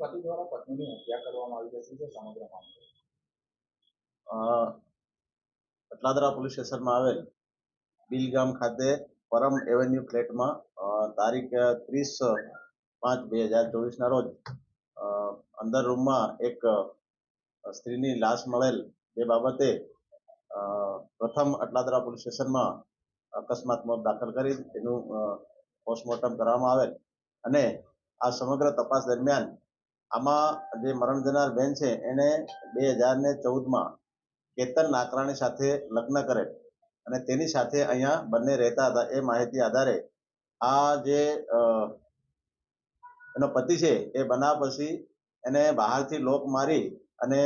પતિ દ્વારા પત્નીની હત્યા કરવામાં આવી છે જે સમગ્ર મામલો. અટલાદરા પોલીસ સ્ટેશનમાં આવેલ બિલગામ ખાતે પરમ એવન્યુ ફ્લેટમાં તારીખ ત્રીસ પાંચ બે હજાર ચોવીસના રોજ અંદર રૂમમાં એક સ્ત્રીની લાશ મળેલ. એ બાબતે પ્રથમ અટલાદરા પોલીસ સ્ટેશનમાં અકસ્માત મોત દાખલ કરી, એનું પોસ્ટમોર્ટમ કરવામાં આવેલ. અને આ સમગ્ર તપાસ દરમિયાન આમાં જે મરણ જનાર બેન છે, એને બે હજાર ને ચૌદમાં કેતન નાકરાણી સાથે લગ્ન કરેલ. અને તેની સાથે અહીંયા બંને રહેતા હતા. એ માહિતી આધારે આ જે એનો પતિ છે, એ બનાવ પછી એને બહારથી લોક મારી અને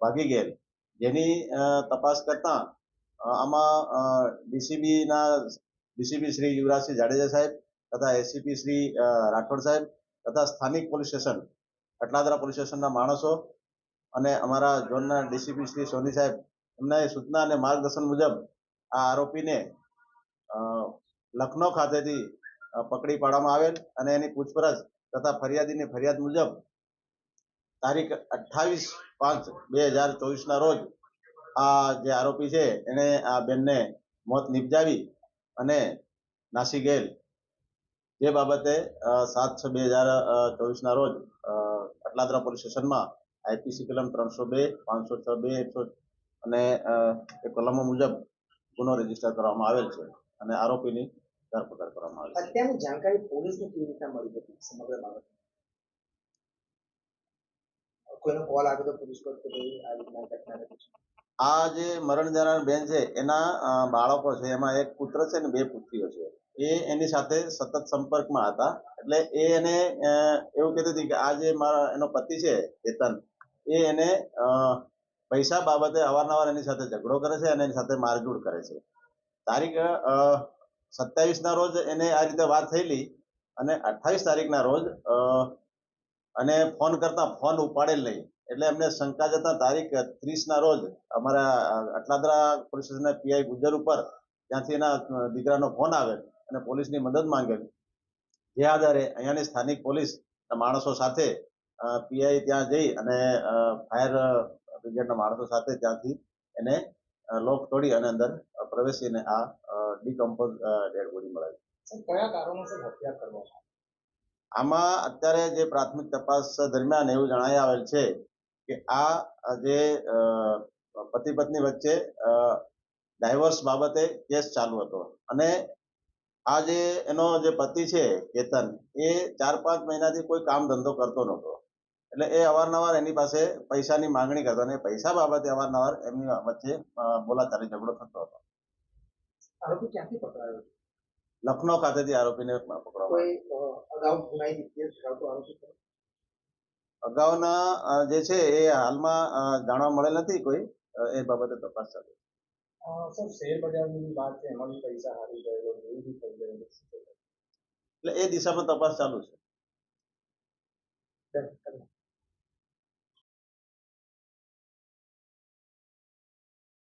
ભાગી ગયેલ. જેની તપાસ કરતા આમાં ડીસીબીના ડીસીપી શ્રી યુવરાજસિંહ જાડેજા સાહેબ તથા એસીપી શ્રી રાઠોડ સાહેબ તથા સ્થાનિક પોલીસ સ્ટેશન, અટલાદરા પોલીસ સ્ટેશનના માણસો અને અમારા ઝોનના ડીસીપી શ્રી સોની સાહેબ, એમના સૂચના અને માર્ગદર્શન મુજબ આ આરોપીને લખનૌ ખાતેથી પકડી પાડવામાં આવેલ અને એની પૂછપરછ તથા ફરિયાદીની ફરિયાદ મુજબ તારીખ અઠ્ઠાવીસ પાંચ બે હજાર ચોવીસના રોજ આ જે આરોપી છે એને આ બેનને મોત નિપજાવી અને નાસી ગયેલ. જે બાબતે સાત છ બે હજાર ચોવીસના રોજ અટલાદરા પોલીસ સ્ટેશનમાં આઈપીસી કલમ ત્રણસો બે પાંચસો છ બે એકસો અને એ કલમો મુજબ ગુનો રજિસ્ટર કરવામાં આવેલ છે અને આરોપીની ધરપકડ કરવામાં આવી અત્યારની જાણકારી પોલીસને કેવી રીતના મળી હતી? સમગ્ર બાબત. કોઈનો કોલ આવ્યો તો પોલીસ પર કે આ રીતના ઘટના છે? આ જે મરણ જનાર બેન છે એના બાળકો છે એમાં એક પુત્ર છે ને બે પુત્રીઓ છે. એ એની સાથે સતત સંપર્કમાં હતા. એટલે એ એને એવું કહેતી હતી કે આ જે મારા, એનો પતિ છે, કેતન, એ એને પૈસા બાબતે અવારનવાર એની સાથે ઝઘડો કરે છે અને એની સાથે મારઝૂડ કરે છે. તારીખ સત્યાવીસના રોજ એને આ રીતે વાત થયેલી અને અઠ્ઠાવીસ તારીખના રોજ અને ફોન કરતા ફોન ઉપાડેલ નહીં. એટલે એમને શંકા જતા તારીખ ત્રીસના રોજ અમારા અટલાદરા પોલીસ સ્ટેશનના પીઆઈ ગુજર ઉપર ત્યાંથી એના દીકરાનો ફોન આવેલ અને પોલીસની મદદ માંગેલી જે આધારે અહીંયાની સ્થાનિક પોલીસ માણસો સાથે પીઆઈ ત્યાં જઈ અને ફાયર બ્રિગેડના માણસો સાથે ત્યાંથી એને લોક તોડી અને અંદર પ્રવેશીને આ ડીકમ્પોઝ ડેડ બોડી મળાવી કયા કારણોસર હત્યા કરવામાં આમાં અત્યારે જે પ્રાથમિક તપાસ દરમિયાન એવું જણાઈ આવેલ છે કે આ જે પતિ પત્ની વચ્ચે ડાયવોર્સ બાબતે કેસ ચાલુ હતો. અને આ જે એનો જે પતિ છે કેતન એ ચાર પાંચ મહિનાથી કોઈ કામ ધંધો કરતો નહોતો એટલે એ અવારનવાર એની પાસે પૈસાની માંગણી કરતો અને પૈસા બાબતે અવારનવાર એમની વચ્ચે બોલાચાલી ઝઘડો થતો હતો આરોપી ક્યાંથી પકડાયો? લખનૌ ખાતેથી આરોપીને પકડવામાં? અગાઉના જે છે એ હાલમાં જાણવા મળેલ નથી કોઈ એ બાબતે તપાસ ચાલુ સર શેર બજારની વાત છે એમાં બી પૈસા હારી ગયેલો એવું બી થઈ ગયેલું એટલે એ દિશામાં તપાસ ચાલુ છે.